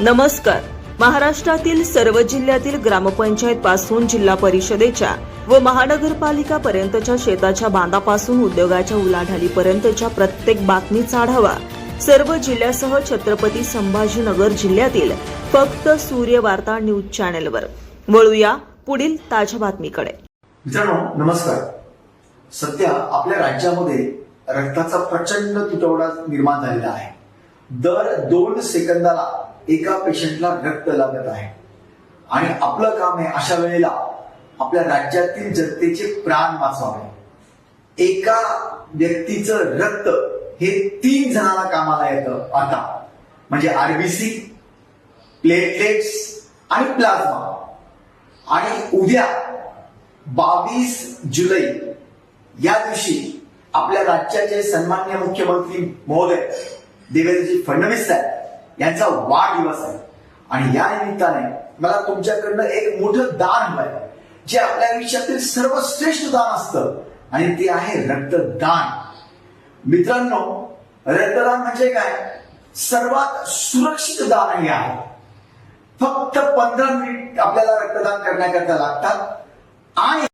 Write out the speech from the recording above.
नमस्कार. महाराष्ट्रातील सर्व जिल्ह्यातील ग्रामपंचायत पासून जिल्हा परिषदेच्या व महानगरपालिका पर्यंतच्या शेताच्या बांधापासून उद्योगाच्या उलाढालीपर्यंतच्या प्रत्येक बातमीचा आढावा सर्व जिल्ह्यासह छत्रपती संभाजीनगर जिल्ह्यातील फक्त सूर्य वार्ता न्यूज चॅनेलवर. वळूया पुढील ताज्या बातमीकडे. मित्रांनो नमस्कार. सध्या आपल्या राज्यामध्ये रक्ताचा प्रचंड तुटवडा निर्माण झालेला आहे. दर दोन सेकंदाला एका पेशंटला रक्त लागत आहे. आणि आपलं काम आहे अशा वेळेला आपल्या राज्यातील जनतेचे प्राण वाचवावे. एका व्यक्तीचं रक्त हे तीन जणांना कामाला येतं आता. म्हणजे आरबीसी प्लेटलेट्स आणि प्लाझ्मा. आणि उद्या बावीस जुलै या दिवशी आपल्या राज्याचे सन्मान्य मुख्यमंत्री महोदय देवेंद्रजी फडणवीस साहेब यांचा वाढदिवस आहे. आणि या निमित्ताने मला तुमच्याकडनं एक मोठं दान हवंय जे आपल्या आयुष्यातील सर्वश्रेष्ठ दान असतं आणि ते आहे रक्तदान. मित्रांनो रक्तदान म्हणजे काय? सर्वात सुरक्षित दान हे आहे. फक्त पंधरा मिनिट आपल्याला रक्तदान करण्याकरता लागतात. आणि